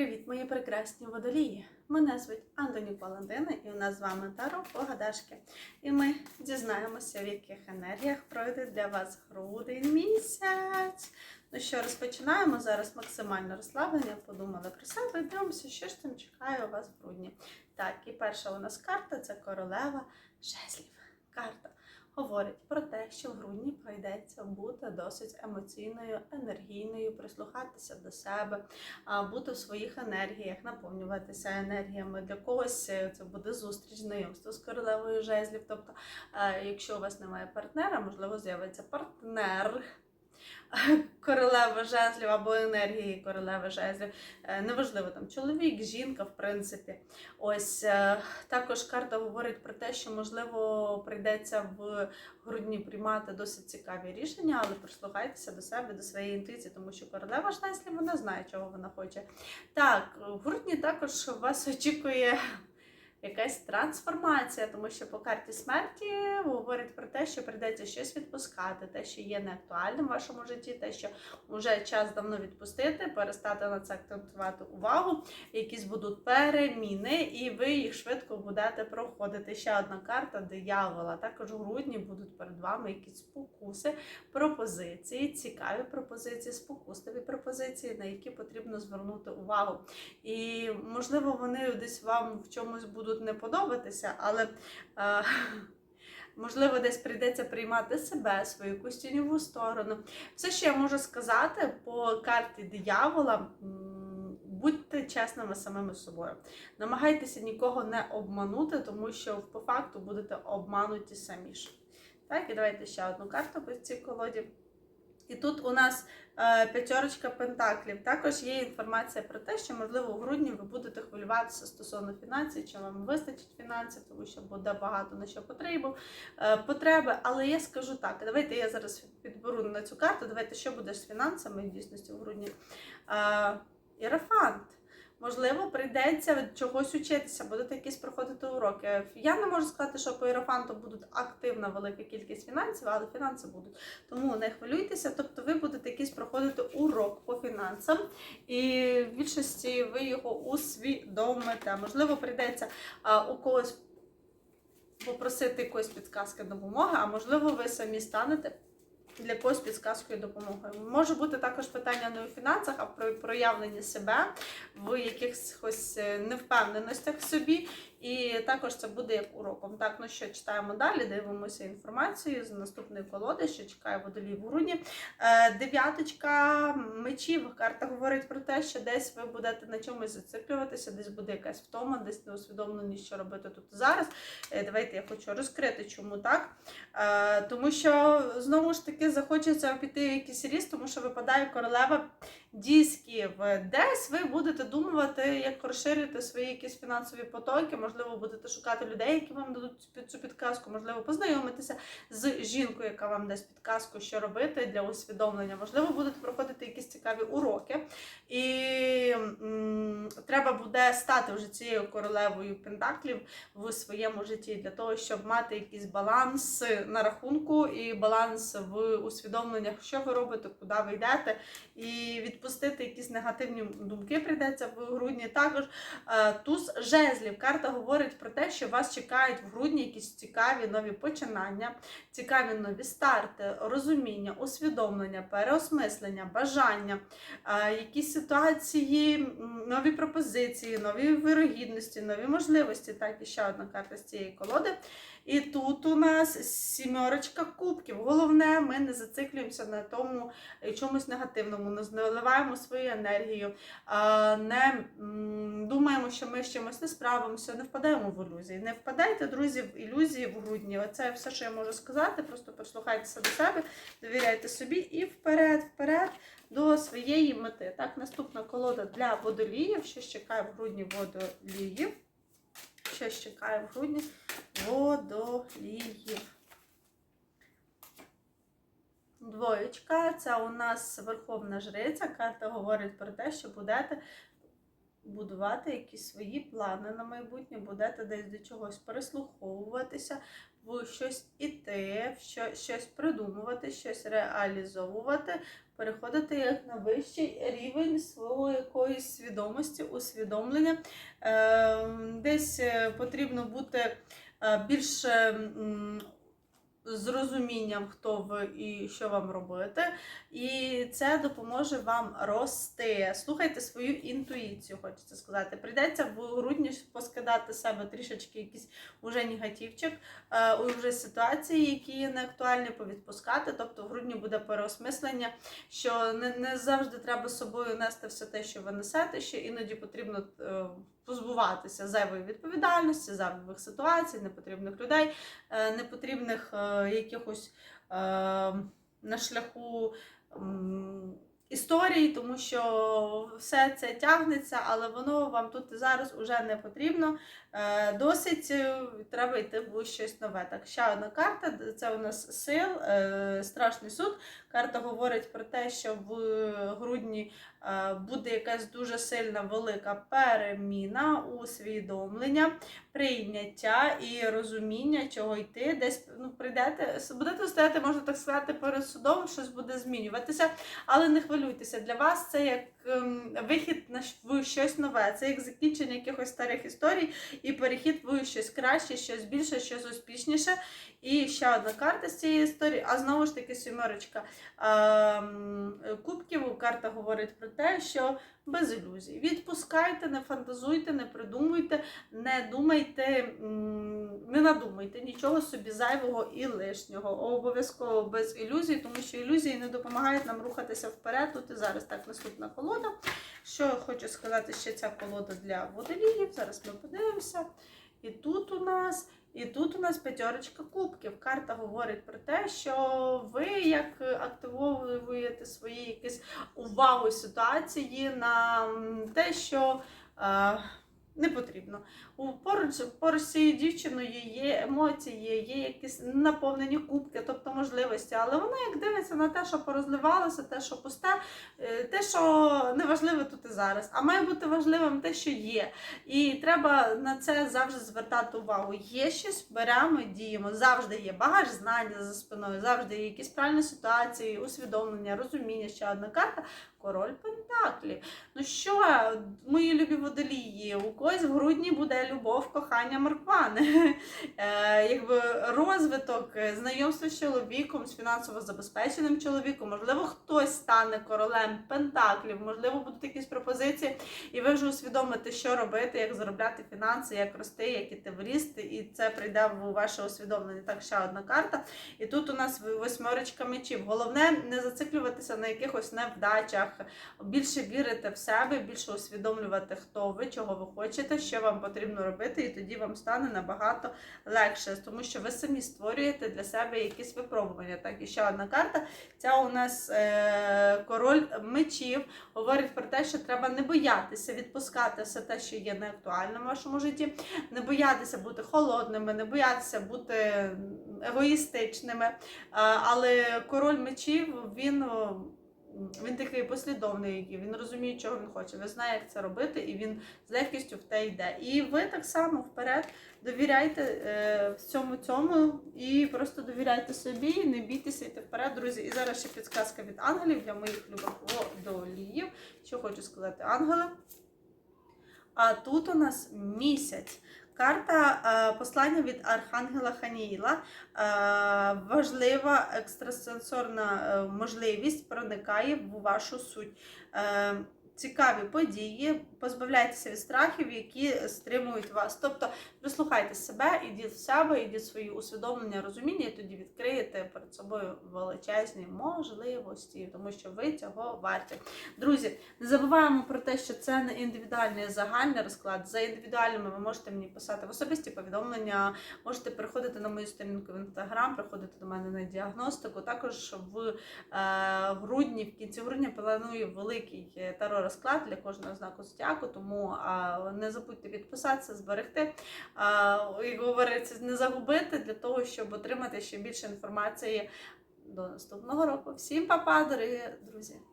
Привіт, мої прекрасні водолії! Мене звуть Антонік Валентина і у нас з вами Таро Погадашки. І ми дізнаємося, в яких енергіях пройде для вас грудень місяць. Ну що, розпочинаємо зараз максимально розслаблення, подумали про себе дивимося, що ж там чекає у вас в грудні. Так, і перша у нас карта це королева жезлів. Карта говорить про те, що в грудні прийдеться бути досить емоційною, енергійною, прислухатися до себе, бути в своїх енергіях, наповнюватися енергіями. Для когось е, це буде зустріч, знайомство з королевою жезлів. Тобто, е, якщо у вас немає партнера, можливо, з'явиться партнер. Королева жезлів або енергії королеви жезлів. Е, Неважливо там чоловік, жінка, в принципі. Ось е, також карта говорить про те, що можливо прийдеться в грудні приймати досить цікаві рішення, але прислухайтеся до себе, до своєї інтуїції, тому що королева жезлів вона знає, чого вона хоче. Так, в грудні також вас очікує якась трансформація, тому що по карті смерті говорить про те, що прийдеться щось відпускати, те, що є неактуальним в вашому житті, те, що вже час давно відпустити, перестати на це акцентувати увагу, якісь будуть переміни, і ви їх швидко будете проходити. Ще одна карта диявола. Також у грудні будуть перед вами якісь спокуси, пропозиції, цікаві пропозиції, спокусливі пропозиції, на які потрібно звернути увагу. І можливо, вони десь вам в чомусь будуть не подобатися, але. е, Можливо, десь прийдеться приймати себе, свою якусь сторону. Все, що я можу сказати по карті диявола, будьте чесними самими собою. Намагайтеся нікого не обманути, тому що по факту будете обмануті самі ж. Так, і давайте ще одну карту по цій колоді. І тут у нас е, п'ятерочка пентаклів. Також є інформація про те, що, можливо, в грудні ви будете хвилюватися стосовно фінансів, чи вам вистачить фінансів, тому що буде багато на що потребу, е, потреби. Але я скажу так: давайте я зараз підберу на цю карту. Давайте, що буде з фінансами в дійсності в грудні. Е, Іерофант. Можливо, прийдеться чогось учитися, будете якісь проходити уроки. Я не можу сказати, що по іерофанту будуть активна велика кількість фінансів, але фінанси будуть. Тому не хвилюйтеся, тобто проходити урок по фінансам, і в більшості ви його усвідомите. Можливо, прийдеться у когось попросити якоїсь підказки допомоги, а можливо, ви самі станете. Для когось підсказкою допомогою. Може бути також питання не у фінансах, а про проявлення себе в якихось е, невпевненостях в собі. І також це буде як уроком. Так, ну що читаємо далі, дивимося інформацію з наступної колоди, що чекає водолій в грудні. Е, дев'яточка мечів. Карта говорить про те, що десь ви будете на чомусь зациклюватися, десь буде якась втома, десь неусвідомленість, що робити тут зараз. Е, давайте я хочу розкрити, чому так. Е, тому що знову ж таки захочеться піти якийсь ріст, тому що випадає королева дисків. Десь ви будете думати, як розширити свої якісь фінансові потоки. Можливо, будете шукати людей, які вам дадуть цю підказку, можливо, познайомитися з жінкою, яка вам дасть підказку, що робити для усвідомлення. Можливо, будете проходити якісь цікаві уроки. І треба буде стати вже цією королевою пентаклів в своєму житті для того, щоб мати якийсь баланс на рахунку і баланс в усвідомленнях, що ви робите, куди ви йдете, і відпустити якісь негативні думки прийдеться в грудні. Також е, туз жезлів. Карта говорить про те, що вас чекають в грудні якісь цікаві нові починання, цікаві нові старти, розуміння, усвідомлення, переосмислення, бажання, е, якісь ситуації, нові пропозиції, нові вирогідності, нові можливості. Так, і ще одна карта з цієї колоди. І тут у нас сімерочка кубків. Головне, ми не зациклюємося на тому е, чомусь негативному, не наливаємо свою енергію, не думаємо, що ми з чимось не справимося, не впадаємо в ілюзії. Не впадайте, друзі, в ілюзії в грудні. Оце все, що я можу сказати. Просто прислухайтеся до себе, довіряйте собі і вперед, вперед до своєї мети. Так, наступна колода для водоліїв, що чекає в грудні водоліїв. Що чекає в грудні водоліїв. Двоєчка, це у нас верховна жриця. Карта говорить про те, що будете будувати якісь свої плани на майбутнє, будете десь до чогось прислуховуватися, в щось іти, в що, щось придумувати, щось реалізовувати, переходити як на вищий рівень свого якоїсь свідомості, усвідомлення. Е, Десь е, потрібно бути е, більш е, м, з розумінням, хто ви і що вам робити. І це допоможе вам рости. Слухайте свою інтуїцію, хочеться сказати. Прийдеться в грудні поскидати себе трішечки якийсь уже негативчик, е, у ситуації, які є неактуальні, повідпускати. Тобто в грудні буде переосмислення, що не, не завжди треба з собою нести все те, що ви несете, що іноді потрібно е, позбуватися зайвої відповідальності, зайвих ситуацій, непотрібних людей, е, непотрібних е, якихось е, на шляху історій, тому що все це тягнеться, але воно вам тут і зараз уже не потрібно. Досить треба йти в щось нове. Так, ще одна карта це у нас сил, страшний суд. Карта говорить про те, що в грудні буде якась дуже сильна велика переміна, усвідомлення, прийняття і розуміння, чого йти. Десь ну, прийдете, будете стояти, можна так сказати, перед судом, щось буде змінюватися, але не хвилюйтеся. Для вас це як вихід в щось нове, це як закінчення якихось старих історій і перехід в щось краще, щось більше, щось успішніше. І ще одна карта з цієї історії, а знову ж таки сімерочка ем, кубків. Карта говорить про те, що без ілюзій. Відпускайте, не фантазуйте, не придумуйте, не думайте, не надумайте нічого собі зайвого і лишнього. Обов'язково без ілюзій, тому що ілюзії не допомагають нам рухатися вперед. Тут і зараз так наступна колода. Що я хочу сказати, ще ця колода для водоліїв. Зараз ми подивимося. І тут у нас. І тут у нас п'ятерочка кубків. Карта говорить про те, що ви як активовуєте свої якісь увагу ситуації на те, що е, не потрібно. У поруч, поруч цією дівчиною є емоції, є якісь наповнені кубки, тобто можливості. Але вона як дивиться на те, що порозливалося, те, що пусте, е, те, що не важливе тут і зараз, а має бути важливим те, що є. І треба на це завжди звертати увагу. Є щось, беремо, діємо. Завжди є багаж знання за спиною, завжди є якісь правильні ситуації, усвідомлення, розуміння. Ще одна карта. Король Пентаклів. Ну що, мої любі водолії, у когось в грудні буде любов, кохання, морквани. Е, якби розвиток, е, знайомство з чоловіком, з фінансово забезпеченим чоловіком. Можливо, хтось стане королем Пентаклів, можливо, будуть якісь пропозиції, і ви вже усвідомите, що робити, як заробляти фінанси, як рости, як іти в ріст, і це прийде в ваше усвідомлення. Так, ще одна карта. І тут у нас восьмерочка мечів. Головне не зациклюватися на якихось невдачах, більше вірити в себе, більше усвідомлювати, хто ви, чого ви хочете, що вам потрібно робити, і тоді вам стане набагато легше, тому що ви самі створюєте для себе якісь випробування. Так, і ще одна карта. Ця у нас е, король мечів говорить про те, що треба не боятися відпускати все те, що є неактуальним в вашому житті, не боятися бути холодними, не боятися бути егоїстичними. Але король мечів він. Він такий послідовний, він розуміє, чого він хоче. Він знає, як це робити, і він з легкістю в те йде. І ви так само вперед довіряйте е, всьому цьому і просто довіряйте собі, не бійтеся йти вперед, друзі. І зараз ще підсказка від ангелів для моїх любих водоліїв. Що хочу сказати, ангели. А тут у нас місяць. Карта е, послання від Архангела Ханіїла. Е, важлива екстрасенсорна е, можливість проникає в вашу суть. Цікаві події, позбавляйтеся від страхів, які стримують вас. Тобто прислухайте себе, ідіть в себе, ідіть свої усвідомлення, розуміння, і тоді відкриєте перед собою величезні можливості, тому що ви цього варті. Друзі, не забуваємо про те, що це не індивідуальний загальний розклад. За індивідуальними ви можете мені писати в особисті повідомлення, можете приходити на мою сторінку в інстаграм, приходити до мене на діагностику. Також в е, грудні, в кінці грудня планую великий е, таро розклад для кожного знаку зодіаку, тому е, не забудьте підписатися, зберегти. А, як говориться, не загубити для того, щоб отримати ще більше інформації до наступного року. Всім па-па, дорогі друзі!